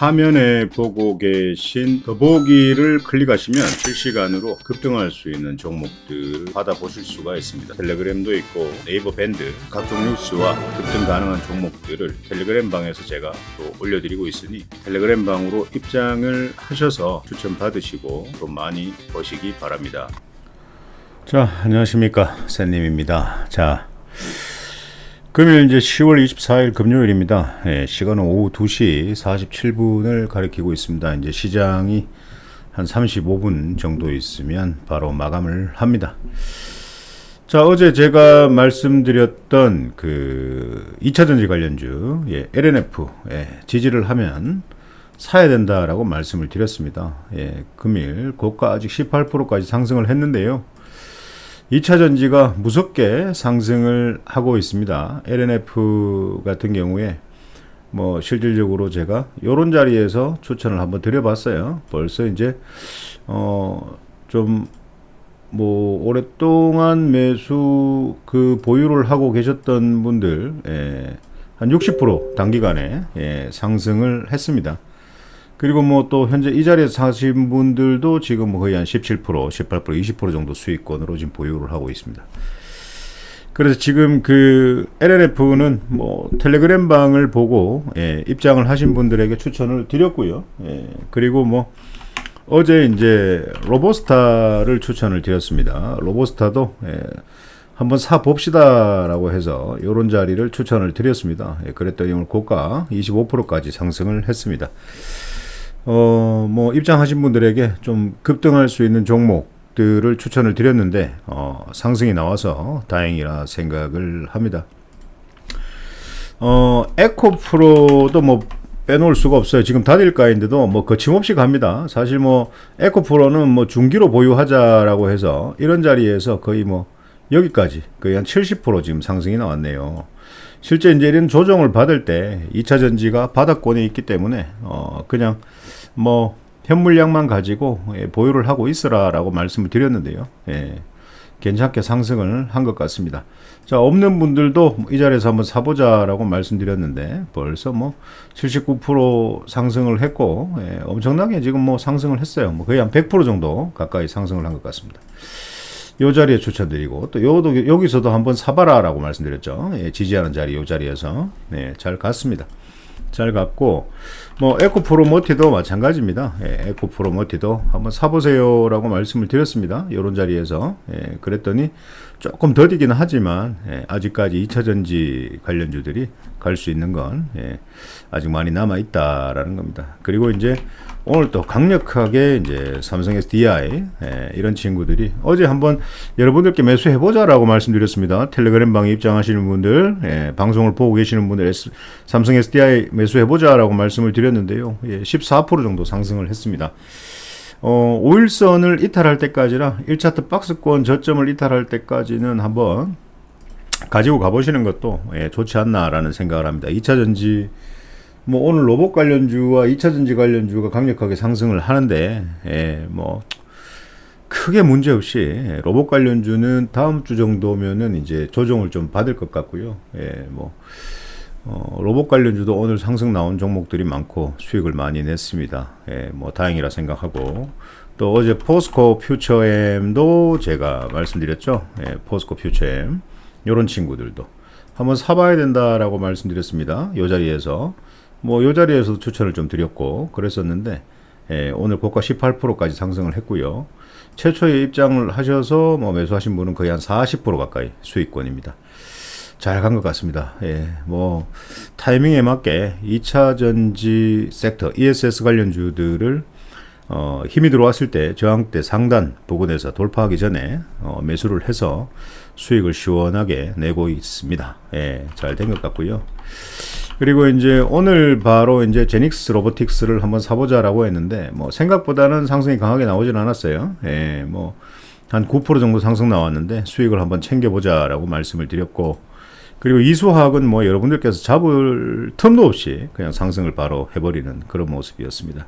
화면에 보고 계신 더보기를 클릭하시면 실시간으로 급등할 수 있는 종목들을 받아보실 수가 있습니다. 텔레그램도 있고 네이버 밴드 각종 뉴스와 급등 가능한 종목들을 텔레그램 방에서 제가 또 올려드리고 있으니 텔레그램 방으로 입장을 하셔서 추천 받으시고 또 많이 버시기 바랍니다. 자, 안녕하십니까. 샌님입니다. 자, 금요일 이제 10월 24일 금요일입니다. 예, 시간은 오후 2시 47분을 가리키고 있습니다. 이제 시장이 한 35분 정도 있으면 바로 마감을 합니다. 자, 어제 제가 말씀드렸던 그 2차 전지 관련주, 예, LNF, 예, 지지를 하면 사야 된다라고 말씀을 드렸습니다. 예, 금일 고가 아직 18%까지 상승을 했는데요. 2차 전지가 무섭게 상승을 하고 있습니다. LNF 같은 경우에 뭐 실질적으로 제가 요런 자리에서 추천을 한번 드려봤어요. 벌써 이제 어좀 뭐 오랫동안 매수 그 보유를 하고 계셨던 분들 예, 한 60% 단기간에 예, 상승을 했습니다. 그리고 뭐 또 현재 이 자리에서 사신 분들도 지금 거의 한 17%, 18%, 20% 정도 수익권으로 지금 보유를 하고 있습니다. 그래서 지금 그 LNF는 뭐 텔레그램 방을 보고 예, 입장을 하신 분들에게 추천을 드렸고요. 예, 그리고 뭐 어제 이제 로보스타를 추천을 드렸습니다. 로보스타도 예, 한번 사 봅시다라고 해서 이런 자리를 추천을 드렸습니다. 예, 그랬더니 오늘 고가 25%까지 상승을 했습니다. 어, 뭐 입장하신 분들에게 좀 급등할 수 있는 종목들을 추천을 드렸는데 어, 상승이 나와서 다행이라 생각을 합니다. 어, 에코프로도 뭐 빼놓을 수가 없어요. 지금 다딜가인데도 뭐 거침없이 갑니다. 사실 뭐 에코프로는 뭐 중기로 보유하자라고 해서 이런 자리에서 거의 뭐 여기까지 거의 한 70% 지금 상승이 나왔네요. 실제 이제 이런 조정을 받을 때 2차 전지가 바닥권에 있기 때문에 어 그냥 뭐 현물량만 가지고 예, 보유를 하고 있으라라고 말씀을 드렸는데요. 예. 괜찮게 상승을 한 것 같습니다. 자, 없는 분들도 이 자리에서 한번 사보자라고 말씀드렸는데 벌써 뭐 79% 상승을 했고 예, 엄청나게 지금 뭐 상승을 했어요. 뭐 거의 한 100% 정도 가까이 상승을 한 것 같습니다. 요 자리에 추천드리고 또 요도 여기서도 한번 사봐라라고 말씀드렸죠. 예, 지지하는 자리 요 자리에서 네, 잘 갔습니다. 잘 갔고 뭐 에코 프로 모티도 마찬가지입니다. 예, 에코 프로 모티도 한번 사보세요라고 말씀을 드렸습니다. 이런 자리에서 예, 그랬더니 조금 더디긴 하지만 예, 아직까지 2차 전지 관련주들이 갈 수 있는 건 예, 아직 많이 남아 있다라는 겁니다. 그리고 이제 오늘 또 강력하게 이제 삼성 SDI 예, 이런 친구들이 어제 한번 여러분들께 매수해 보자라고 말씀드렸습니다. 텔레그램 방에 입장하시는 분들, 예, 방송을 보고 계시는 분들 S, 삼성 SDI 매수해 보자라고 말씀을 드렸는데요. 예, 14% 정도 상승을 했습니다. 어, 5일선을 이탈할 때까지나 1차트 박스권 저점을 이탈할 때까지는 한번 가지고 가보시는 것도 예, 좋지 않나라는 생각을 합니다. 2차 전지 뭐 오늘 로봇 관련주와 2차 전지 관련주가 강력하게 상승을 하는데 예, 뭐 크게 문제 없이 로봇 관련주는 다음 주 정도면은 이제 조정을 좀 받을 것 같고요. 예, 뭐 어, 로봇 관련주도 오늘 상승 나온 종목들이 많고 수익을 많이 냈습니다. 예, 뭐 다행이라 생각하고 또 어제 포스코 퓨처엠도 제가 말씀드렸죠. 예, 포스코 퓨처엠 이런 친구들도 한번 사봐야 된다라고 말씀드렸습니다. 이 자리에서 뭐 이 자리에서 추천을 좀 드렸고 그랬었는데 예, 오늘 고가 18%까지 상승을 했고요. 최초에 입장을 하셔서 뭐 매수하신 분은 거의 한 40% 가까이 수익권입니다. 잘 간 것 같습니다. 예, 뭐 타이밍에 맞게 2차 전지 섹터 ESS 관련주들을 어, 힘이 들어왔을 때 저항대 상단 부근에서 돌파하기 전에 어, 매수를 해서 수익을 시원하게 내고 있습니다. 예, 잘 된 것 같고요. 그리고 이제 오늘 바로 이제 제닉스 로보틱스를 한번 사보자라고 했는데 뭐 생각보다는 상승이 강하게 나오진 않았어요. 예, 뭐 한 9% 정도 상승 나왔는데 수익을 한번 챙겨보자라고 말씀을 드렸고 그리고 이수학은 뭐 여러분들께서 잡을 틈도 없이 그냥 상승을 바로 해버리는 그런 모습이었습니다.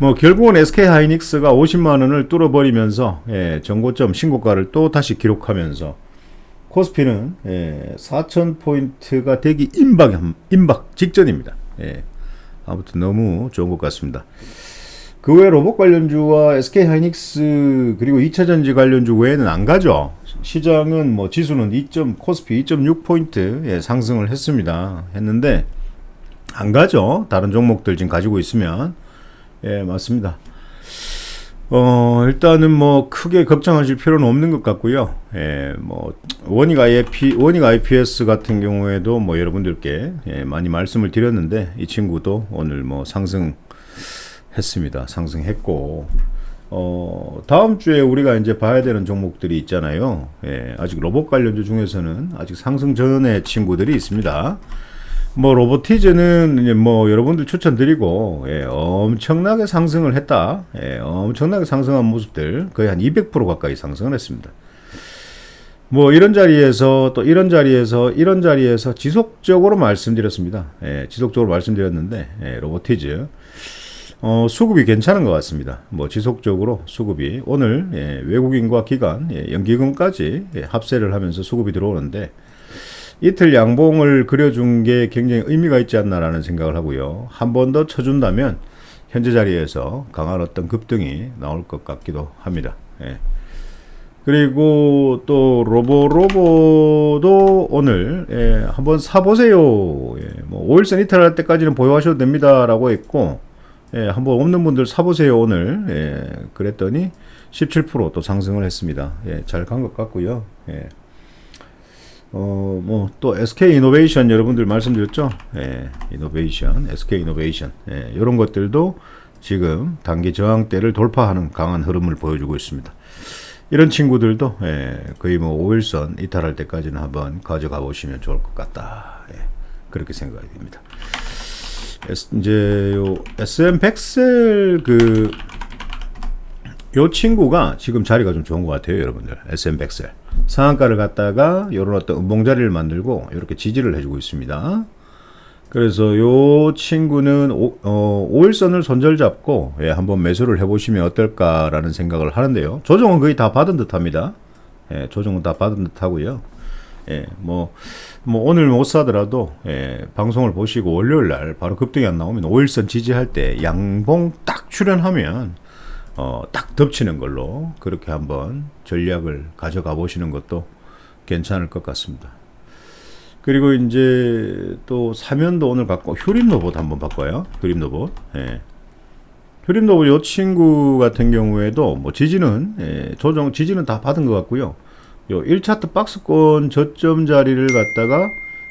뭐 결국은 SK 하이닉스가 50만 원을 뚫어버리면서 예, 정고점 신고가를 또 다시 기록하면서 코스피는 예, 4천 포인트가 되기 임박 임박 직전입니다. 예, 아무튼 너무 좋은 것 같습니다. 그 외 로봇 관련주와 SK 하이닉스 그리고 2차 전지 관련주 외에는 안 가죠. 시장은 뭐 지수는 2. 코스피 2.6 포인트 예, 상승을 했습니다. 했는데 안 가죠. 다른 종목들 지금 가지고 있으면 예 맞습니다. 어, 일단은 뭐 크게 걱정하실 필요는 없는 것 같고요. 예, 뭐 원익 IP, 원익 IPS 같은 경우에도 뭐 여러분들께 예, 많이 말씀을 드렸는데 이 친구도 오늘 뭐 상승했습니다. 상승했고 어, 다음 주에 우리가 이제 봐야 되는 종목들이 있잖아요. 예, 아직 로봇 관련주 중에서는 아직 상승 전의 친구들이 있습니다. 뭐 로보티즈는 뭐 여러분들 추천드리고 예, 엄청나게 상승을 했다. 예, 엄청나게 상승한 모습들 거의 한 200% 가까이 상승을 했습니다. 뭐 이런 자리에서 또 이런 자리에서 이런 자리에서 지속적으로 말씀드렸습니다. 예, 지속적으로 말씀드렸는데 예, 로보티즈 어, 수급이 괜찮은 것 같습니다. 뭐 지속적으로 수급이 오늘 예, 외국인과 기관, 예, 연기금까지 예, 합세를 하면서 수급이 들어오는데 이틀 양봉을 그려준 게 굉장히 의미가 있지 않나라는 생각을 하고요. 한 번 더 쳐준다면 현재 자리에서 강한 어떤 급등이 나올 것 같기도 합니다. 예. 그리고 또 로보 로보도 오늘 예, 한번 사보세요. 예, 뭐 5일선 이탈할 때까지는 보유하셔도 됩니다라고 했고 예, 한번 없는 분들 사보세요 오늘 예, 그랬더니 17%또 상승을 했습니다. 예, 잘 간 것 같고요. 예. 어, 뭐, 또 SK 이노베이션 여러분들 말씀드렸죠? 예, 이노베이션, SK 이노베이션. 예, 이런 것들도 지금 단기 저항대를 돌파하는 강한 흐름을 보여주고 있습니다. 이런 친구들도 예, 거의 뭐 5일선 이탈할 때까지는 한번 가져가 보시면 좋을 것 같다. 예, 그렇게 생각이 됩니다. 이제 요 SM 백셀 그, 요 친구가 지금 자리가 좀 좋은 것 같아요, 여러분들. SM 백셀. 상한가를 갖다가 이런 어떤 음봉 자리를 만들고 이렇게 지지를 해주고 있습니다. 그래서 요 친구는 오, 어, 5일선을 손절 잡고 예, 한번 매수를 해보시면 어떨까라는 생각을 하는데요. 조정은 거의 다 받은 듯합니다. 예, 조정은 다 받은 듯하고요. 예, 뭐, 뭐 오늘 못 사더라도 예, 방송을 보시고 월요일 날 바로 급등이 안 나오면 5일선 지지할 때 양봉 딱 출현하면 어, 딱 덮치는 걸로 그렇게 한번 전략을 가져가 보시는 것도 괜찮을 것 같습니다. 그리고 이제 또 사면도 오늘 갖고 휴림 로봇 한번 바꿔요. 휴림 로봇. 예. 휴림 로봇 요 친구 같은 경우에도 뭐 지지는 예, 조정 지지는 다 받은 것 같고요. 요 1차트 박스권 저점 자리를 갖다가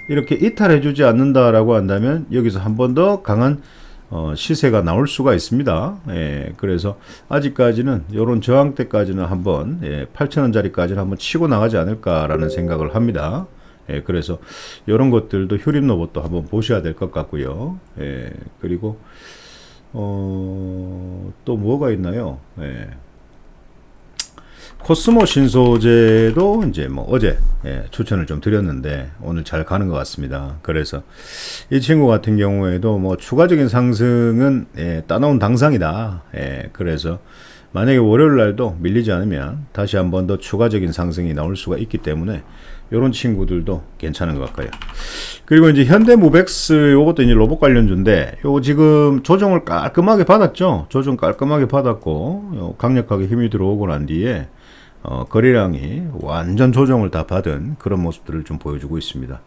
이렇게 이탈해 주지 않는다라고 한다면 여기서 한 번 더 강한 어, 시세가 나올 수가 있습니다. 예, 그래서 아직까지는 이런 저항대까지는 한번 예, 8천원짜리까지는 한번 치고 나가지 않을까라는 생각을 합니다. 예, 그래서 이런 것들도 휴림 로봇도 한번 보셔야 될 것 같고요. 예, 그리고 어, 또 뭐가 있나요? 예. 코스모 신소재도 이제 뭐 어제 예, 추천을 좀 드렸는데 오늘 잘 가는 것 같습니다. 그래서 이 친구 같은 경우에도 뭐 추가적인 상승은 예, 따놓은 당상이다. 예, 그래서 만약에 월요일 날도 밀리지 않으면 다시 한번 더 추가적인 상승이 나올 수가 있기 때문에 이런 친구들도 괜찮은 것 같고요. 그리고 이제 현대모백스 요것도 이제 로봇 관련주인데 요거 지금 조정을 깔끔하게 받았죠. 조정 깔끔하게 받았고 강력하게 힘이 들어오고 난 뒤에 어, 거래량이 완전 조정을 다 받은 그런 모습들을 좀 보여주고 있습니다.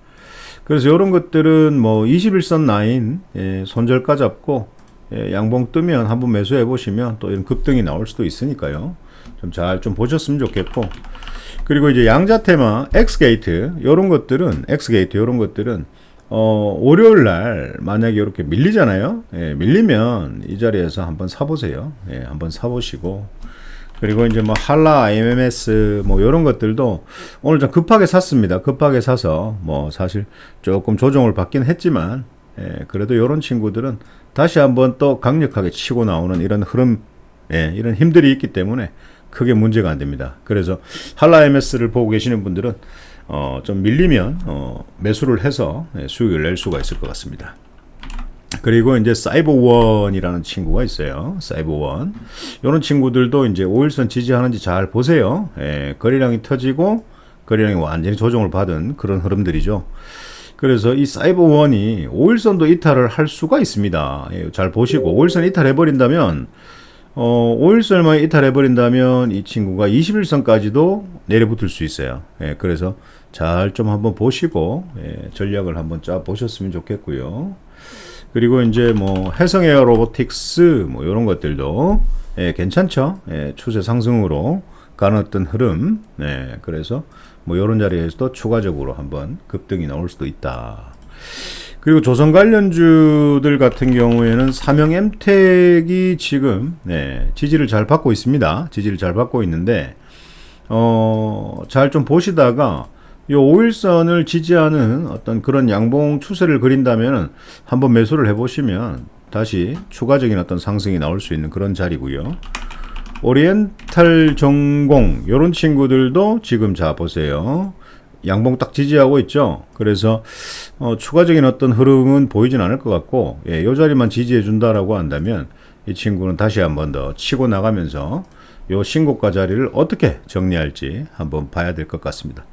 그래서 이런 것들은 뭐 21선 라인 예, 손절가 잡고 예, 양봉 뜨면 한번 매수해 보시면 또 이런 급등이 나올 수도 있으니까요. 좀 잘좀 좀 보셨으면 좋겠고 그리고 이제 양자 테마, 엑스게이트 이런 것들은 엑스게이트 이런 것들은 어, 월요일 날 만약에 이렇게 밀리잖아요. 예, 밀리면 이 자리에서 한번 사보세요. 예, 한번 사보시고 그리고 이제 뭐 한라, MMS 뭐 이런 것들도 오늘 좀 급하게 샀습니다. 급하게 사서 뭐 사실 조금 조정을 받긴 했지만 예, 그래도 이런 친구들은 다시 한번 또 강력하게 치고 나오는 이런 흐름, 예, 이런 힘들이 있기 때문에 크게 문제가 안 됩니다. 그래서 한라 MS를 보고 계시는 분들은 어, 좀 밀리면 어, 매수를 해서 예, 수익을 낼 수가 있을 것 같습니다. 그리고 이제 사이버원이라는 친구가 있어요. 사이버원. 이런 친구들도 이제 5일선 지지하는지 잘 보세요. 예, 거래량이 터지고 거래량이 완전히 조정을 받은 그런 흐름들이죠. 그래서 이 사이버 원이 5일선도 이탈을 할 수가 있습니다. 예, 잘 보시고 5일선 이탈해 버린다면 어, 5일선만 이탈해 버린다면 이 친구가 21선까지도 내려붙을 수 있어요. 예, 그래서 잘 좀 한번 보시고 예, 전략을 한번 짜 보셨으면 좋겠고요. 그리고 이제 뭐 해성 에어 로보틱스 뭐 이런 것들도 예, 괜찮죠. 예, 추세 상승으로 가는 어떤 흐름. 네, 그래서 뭐 이런 자리에서도 추가적으로 한번 급등이 나올 수도 있다. 그리고 조선 관련주들 같은 경우에는 삼형 엠텍이 지금 네, 지지를 잘 받고 있습니다. 지지를 잘 받고 있는데 어, 잘 좀 보시다가 이 5일선을 지지하는 어떤 그런 양봉 추세를 그린다면 한번 매수를 해보시면 다시 추가적인 어떤 상승이 나올 수 있는 그런 자리고요. 오리엔탈 전공 요런 친구들도 지금 자 보세요. 양봉 딱 지지하고 있죠. 그래서 어, 추가적인 어떤 흐름은 보이진 않을 것 같고 예, 요 자리만 지지해 준다라고 한다면 이 친구는 다시 한번 더 치고 나가면서 요 신고가 자리를 어떻게 정리할지 한번 봐야 될 것 같습니다.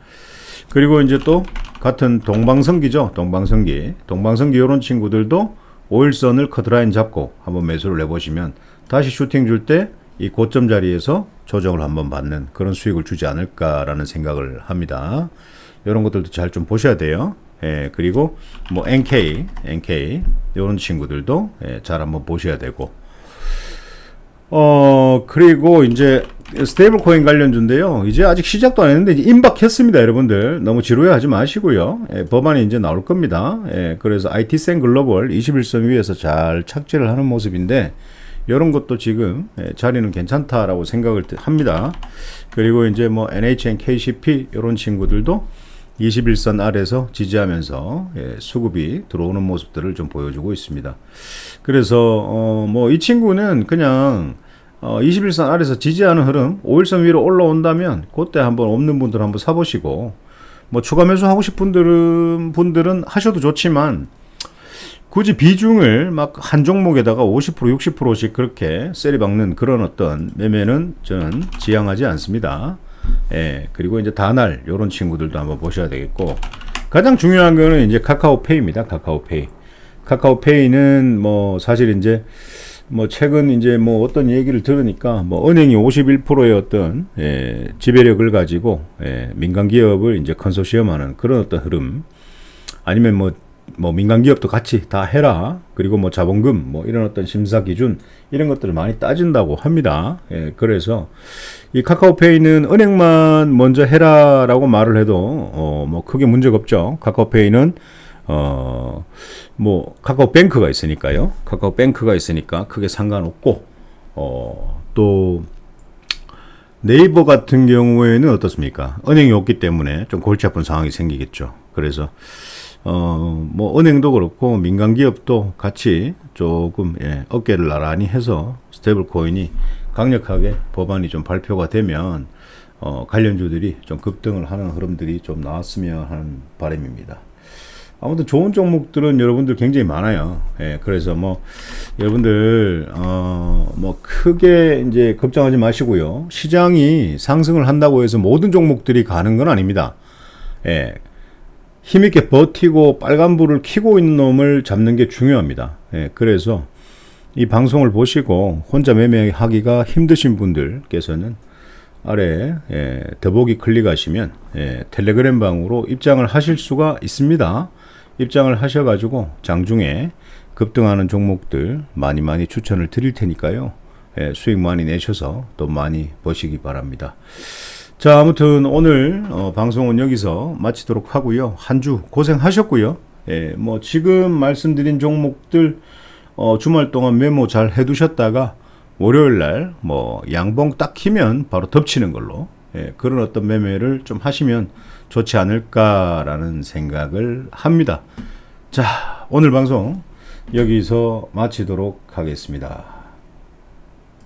그리고 이제 또 같은 동방성기죠. 동방성기. 동방성기 요런 친구들도 5일선을 커트라인 잡고 한번 매수를 해보시면 다시 슈팅 줄 때 이 고점 자리에서 조정을 한번 받는 그런 수익을 주지 않을까라는 생각을 합니다. 이런 것들도 잘 좀 보셔야 돼요. 예, 그리고 뭐 NK, NK 이런 친구들도 예, 잘 한번 보셔야 되고 어 그리고 이제 스테이블 코인 관련주인데요. 이제 아직 시작도 안 했는데 임박했습니다, 여러분들. 너무 지루해하지 마시고요. 예, 법안이 이제 나올 겁니다. 예, 그래서 IT센 글로벌 21선 위에서 잘 착지를 하는 모습인데 이런 것도 지금 예, 자리는 괜찮다라고 생각을 합니다. 그리고 이제 뭐 NHN, KCP 이런 친구들도 21선 아래서 지지하면서 예, 수급이 들어오는 모습들을 좀 보여주고 있습니다. 그래서 어, 뭐 이 친구는 그냥 어, 21선 아래서 지지하는 흐름 5일선 위로 올라온다면 그때 한번 없는 분들 한번 사보시고 뭐 추가 매수 하고 싶은 분들은 하셔도 좋지만 굳이 비중을 막 한 종목에다가 50% 60%씩 그렇게 세리 박는 그런 어떤 매매는 저는 지향하지 않습니다. 예, 그리고 이제 다날 요런 친구들도 한번 보셔야 되겠고 가장 중요한 거는 이제 카카오페이입니다. 카카오페이. 카카오페이는 뭐 사실 이제 뭐 최근 이제 뭐 어떤 얘기를 들으니까 뭐 은행이 51%의 어떤 예, 지배력을 가지고 예, 민간 기업을 이제 컨소시엄하는 그런 어떤 흐름 아니면 뭐 뭐 민간 기업도 같이 다 해라 그리고 뭐 자본금 뭐 이런 어떤 심사 기준 이런 것들을 많이 따진다고 합니다. 예, 그래서 이 카카오페이는 은행만 먼저 해라라고 말을 해도 어, 뭐 크게 문제가 없죠. 카카오페이는 어, 뭐, 카카오뱅크가 있으니까요. 카카오뱅크가 있으니까 크게 상관없고, 어, 또, 네이버 같은 경우에는 어떻습니까? 은행이 없기 때문에 좀 골치 아픈 상황이 생기겠죠. 그래서, 어, 뭐, 은행도 그렇고, 민간 기업도 같이 조금, 예, 어깨를 나란히 해서 스테이블 코인이 강력하게 법안이 좀 발표가 되면, 어, 관련주들이 좀 급등을 하는 흐름들이 좀 나왔으면 하는 바람입니다. 아무튼 좋은 종목들은 여러분들 굉장히 많아요. 예, 그래서 뭐 여러분들 어 뭐 크게 이제 걱정하지 마시고요. 시장이 상승을 한다고 해서 모든 종목들이 가는 건 아닙니다. 예. 힘있게 버티고 빨간불을 켜고 있는 놈을 잡는 게 중요합니다. 예, 그래서 이 방송을 보시고 혼자 매매하기가 힘드신 분들께서는 아래 예, 더보기 클릭하시면 예, 텔레그램 방으로 입장을 하실 수가 있습니다. 입장을 하셔가지고 장중에 급등하는 종목들 많이 많이 추천을 드릴 테니까요. 예, 수익 많이 내셔서 또 많이 버시기 바랍니다. 자, 아무튼 오늘 어, 방송은 여기서 마치도록 하고요. 한 주 고생하셨고요. 예, 뭐 지금 말씀드린 종목들 어, 주말 동안 메모 잘 해두셨다가 월요일 날 뭐 양봉 딱 키면 바로 덮치는 걸로 예, 그런 어떤 매매를 좀 하시면 좋지 않을까라는 생각을 합니다. 자, 오늘 방송 여기서 마치도록 하겠습니다.